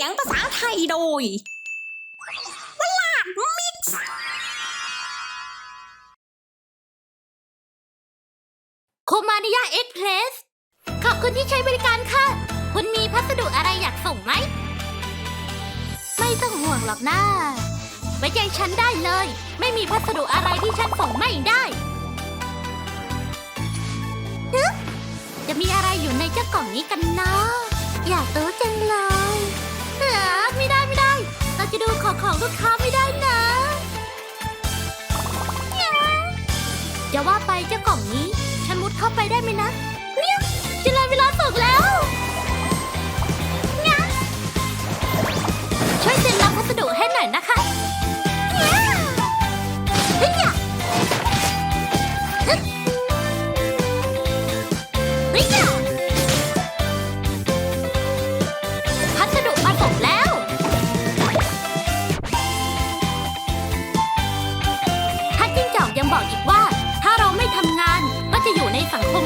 สียงภาษาไทยโดย วลาดมิกซ์โคมานิยาเอ็กเพรสขอบคุณที่ใช้บริการค่ะ คุณมีพัสดุอะไรอยากส่งไหม ไม่ต้องห่วงหรอกนะไว้ใจฉันได้เลย ไม่มีพัสดุอะไรที่ฉันส่งไม่ได้จะมีอะไรอยู่ในเจ้ากล่องนี้กันนะ อยากรู้จังเลย ลูกค้าไม่ได้นะจะว่าไปเจ้ากล่องนี้ ฉันมุดเข้าไปได้ไหมนะเนี่ยจะเลยเวลาส่งแล้วนี่ยช่วยเซ็นรับพัสดุให้หน่อยนะคะนี่ยเฮ้ย บอกอีกว่า ถ้าเราไม่ทำงานก็จะอยู่ในสังคม